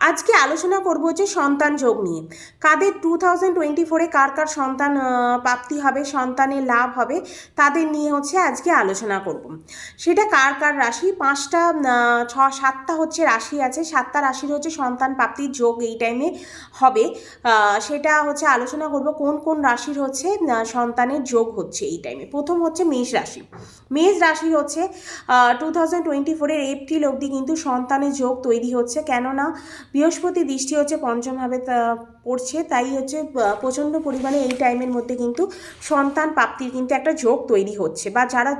আজকে আলোচনা করব হচ্ছে সন্তান যোগ নিয়ে। কাদের টু থাউজেন্ড টোয়েন্টি ফোরে কার কার সন্তান প্রাপ্তি হবে, সন্তানের লাভ হবে, তাদের নিয়ে হচ্ছে আজকে আলোচনা করব। সেটা কার কার রাশি? পাঁচটা ছ, সাতটা হচ্ছে রাশি আছে। সাতটা রাশির হচ্ছে সন্তান প্রাপ্তির যোগ এই টাইমে হবে। সেটা হচ্ছে আলোচনা করব কোন কোন রাশির হচ্ছে সন্তানের যোগ হচ্ছে এই টাইমে প্রথম হচ্ছে মেষ রাশি। মেষ রাশি হচ্ছে টু থাউজেন্ড টোয়েন্টি ফোরের এপ্রিল অবধি কিন্তু সন্তানের যোগ তৈরি হচ্ছে। কেননা বৃহস্পতি দৃষ্টি হচ্ছে পঞ্চমভাবে পড়ছে, তাই হচ্ছে প্রচণ্ড পরিমাণে এই টাইমের মধ্যে কিন্তু সন্তান প্রাপ্তির কিন্তু একটা যোগ তৈরি হচ্ছে। বা যারা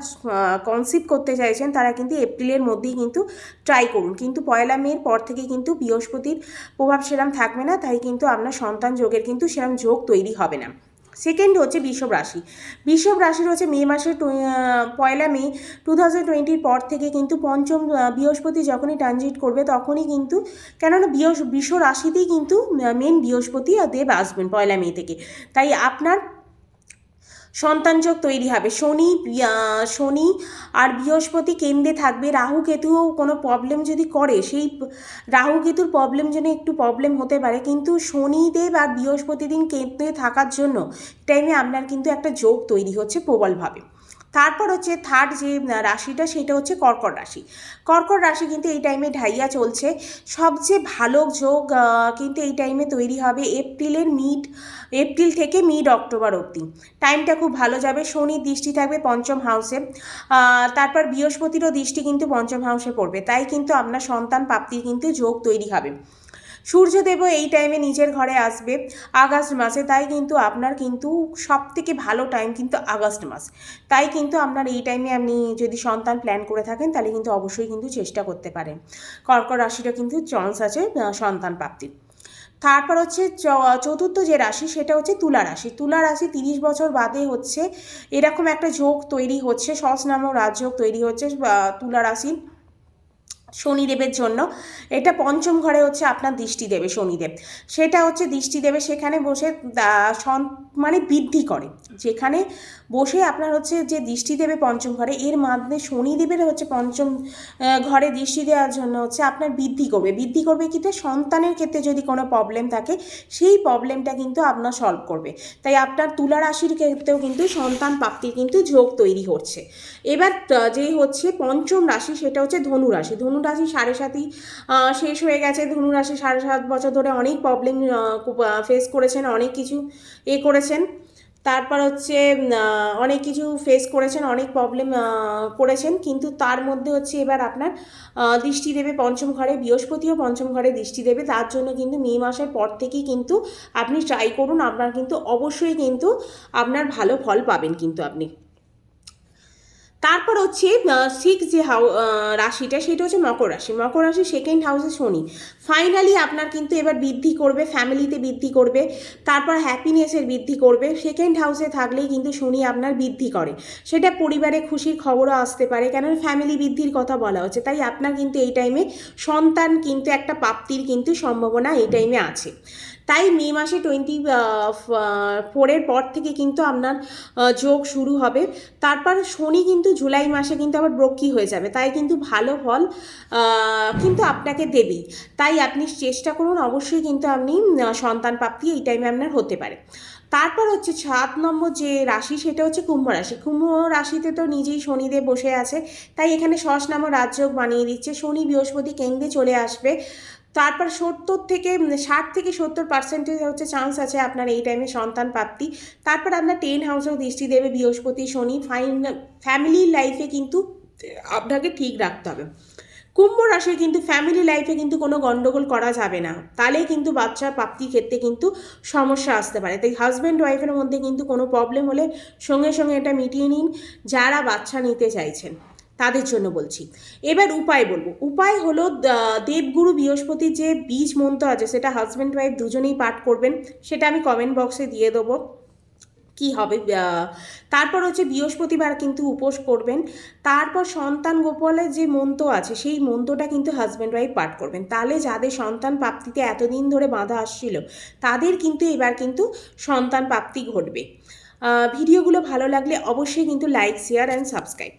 কনসিভ করতে চাইছেন, তারা কিন্তু এপ্রিলের মধ্যেই কিন্তু ট্রাই করুন। কিন্তু পয়লা মের পর থেকে কিন্তু বৃহস্পতির প্রভাব সেরম থাকবে না, তাই কিন্তু আপনার সন্তান যোগের কিন্তু সেরম যোগ তৈরি হবে না। সেকেন্ড হচ্ছে বিষব রাশি। বিষব রাশির হচ্ছে মে মাসের পয়লা মে টু থাউজেন্ড টোয়েন্টির পর থেকে কিন্তু পঞ্চম বৃহস্পতি যখনই ট্রানজিট করবে তখনই কিন্তু, কেননা বৃহস্প বৃষ রাশিতেই কিন্তু মেন বৃহস্পতি দেব আসবেন পয়লা মে থেকে। তাই আপনার সন্তানযোগ তৈরি হবে। শনি শনি আর বৃহস্পতি কেন্দ্রে থাকবে। রাহু কেতুও কোনো প্রবলেম যদি করে, সেই রাহু কেতুর প্রবলেম জন্য একটু প্রবলেম হতে পারে। কিন্তু শনিদেব আর বৃহস্পতি দিন কেন্দ্রে থাকার জন্য টাইমে আপনার কিন্তু একটা যোগ তৈরি হচ্ছে প্রবলভাবে। তারপর হচ্ছে থার্ড যে রাশিটা সেটা হচ্ছে কর্কট রাশি। কর্কট রাশি কিন্তু এই টাইমে ঢাইয়া চলছে। সবচেয়ে ভালো যোগ কিন্তু এই টাইমে তৈরি হবে এপ্রিলের মিড এপ্রিল থেকে মিড অক্টোবর অবধি। টাইমটা খুব ভালো যাবে, শনির দৃষ্টি থাকবে পঞ্চম হাউসে তারপর বৃহস্পতিরও দৃষ্টি কিন্তু পঞ্চম হাউসে পড়বে। তাই কিন্তু আপনার সন্তান প্রাপ্তির কিন্তু যোগ তৈরি হবে। সূর্যদেবও এই টাইমে নিজের ঘরে আসবে আগস্ট মাসে। তাই কিন্তু আপনার কিন্তু সব থেকে ভালো টাইম কিন্তু আগস্ট মাস। তাই কিন্তু আপনার এই টাইমে আপনি যদি সন্তান প্ল্যান করে থাকেন, তাহলে কিন্তু অবশ্যই কিন্তু চেষ্টা করতে পারেন। কর্কট রাশিটা কিন্তু চান্স আছে সন্তান প্রাপ্তির। তারপর হচ্ছে চতুর্থ যে রাশি, সেটা হচ্ছে তুলা রাশি। তুলা রাশি তিরিশ বছর বাদে হচ্ছে এরকম একটা যোগ তৈরি হচ্ছে সস নামক রাজযোগ তৈরি হচ্ছে তুলা রাশির। শনিদেবের জন্য। এটা পঞ্চম ঘরে হচ্ছে আপনার দৃষ্টি দেবে শনিদেব। সেটা হচ্ছে দৃষ্টি দেবে সেখানে বসে মানে বৃদ্ধি করে। যেখানে বসে আপনার হচ্ছে যে দৃষ্টি দেবে পঞ্চম ঘরে, এর মাধ্যমে শনিদেবের হচ্ছে পঞ্চম ঘরে দৃষ্টি দেওয়ার জন্য হচ্ছে আপনার বৃদ্ধি করবে। বৃদ্ধি করবে কিন্তু সন্তানের ক্ষেত্রে যদি কোনো প্রবলেম থাকে, সেই প্রবলেমটা কিন্তু আপনার সলভ করবে। তাই আপনার তুলা রাশির ক্ষেত্রেও কিন্তু সন্তান প্রাপ্তির কিন্তু যোগ তৈরি হচ্ছে এবার যে হচ্ছে পঞ্চম রাশি, সেটা হচ্ছে ধনু রাশি ধনু রাশি সাড়ে সাতই শেষ হয়ে গেছে। ধনু রাশি সাড়ে সাত বছর ধরে অনেক প্রবলেম ফেস করেছেন, অনেক কিছু এ করেছেন। তারপর হচ্ছে অনেক কিছু ফেস করেছেন, অনেক প্রবলেম করেছেন। কিন্তু তার মধ্যে হচ্ছে এবার আপনার দৃষ্টি দেবে পঞ্চম ঘরে, বৃহস্পতিও পঞ্চম ঘরে দৃষ্টি দেবে। তার জন্য কিন্তু মে মাসের পর থেকেই কিন্তু আপনি ট্রাই করুন। আপনার কিন্তু অবশ্যই কিন্তু আপনার ভালো ফল পাবেন কিন্তু আপনি। তারপর হচ্ছে সিক্স যে হাউ রাশিটা সেটা হচ্ছে মকর রাশি। মকর রাশি সেকেন্ড হাউসে শনি। ফাইনালি আপনার কিন্তু এবার বৃদ্ধি করবে ফ্যামিলিতে বৃদ্ধি করবে, তারপর হ্যাপিনেসের বৃদ্ধি করবে। সেকেন্ড হাউসে থাকলেই কিন্তু শনি আপনার বৃদ্ধি করে। সেটা পরিবারে খুশির খবরও আসতে পারে কেন ফ্যামিলি বৃদ্ধির কথা বলা হচ্ছে। তাই আপনার কিন্তু এই টাইমে সন্তান কিন্তু একটা প্রাপ্তির কিন্তু সম্ভাবনা এই টাইমে আছে। তাই মে মাসে টোয়েন্টি ফোরের পর থেকে কিন্তু আপনার যোগ শুরু হবে। তারপর শনি কিন্তু জুলাই মাসে কিন্তু আবার ব্রক্ষী হয়ে যাবে। তাই কিন্তু ভালো ফল কিন্তু আপনাকে দেবেই তাই আপনি চেষ্টা করুন, অবশ্যই কিন্তু আপনি সন্তান প্রাপ্তি এই টাইমে আপনার হতে পারে। তারপর হচ্ছে সাত নম্বর যে রাশি, সেটা হচ্ছে কুম্ভ রাশি। কুম্ভ রাশিতে তো নিজেই শনিদেব বসে আছে। তাই এখানে সস নামক রাজযোগ বানিয়ে দিচ্ছে। শনি বৃহস্পতি কেন্দ্রে চলে আসবে। তারপর সত্তর থেকে ষাট থেকে সত্তর পার্সেন্টেজ হচ্ছে চান্স আছে আপনার এই টাইমে সন্তান প্রাপ্তি। তারপর আপনার টেন হাউসেও দৃষ্টি দেবে বৃহস্পতি, শনি। ফাইন ফ্যামিলি লাইফে কিন্তু আপনাকে ঠিক রাখতে হবে। কুম্ভ রাশি কিন্তু ফ্যামিলি লাইফে কিন্তু কোনো গন্ডগোল করা যাবে না। তাহলে কিন্তু বাচ্চা প্রাপ্তির ক্ষেত্রে কিন্তু সমস্যা আসতে পারে। তাই হাজব্যান্ড ওয়াইফের মধ্যে কিন্তু কোনো প্রবলেম হলে সঙ্গে সঙ্গে এটা মিটিয়ে নিন। যারা বাচ্চা নিতে চাইছেন তাদের জন্য বলছি। এবার উপায় বলব। উপায় হলো দেবগুরু বৃহস্পতির যে বীজ মন্ত্র আছে, সেটা হাজব্যান্ড ওয়াইফ দুজনেই পাঠ করবেন। সেটা আমি কমেন্ট বক্সে দিয়ে দেবো, কি হবে তারপর হচ্ছে বৃহস্পতিবার কিন্তু উপোস করবেন। তারপর সন্তান গোপালের যে মন্ত্র আছে, সেই মন্ত্রটা কিন্তু হাজব্যান্ড ওয়াইফ পাঠ করবেন। তাহলে যাদের সন্তান প্রাপ্তিতে এতদিন ধরে বাঁধা আসছিল, তাদের কিন্তু এবার কিন্তু সন্তান প্রাপ্তি ঘটবে। ভিডিওগুলো ভালো লাগলে অবশ্যই কিন্তু লাইক শেয়ার অ্যান্ড সাবস্ক্রাইব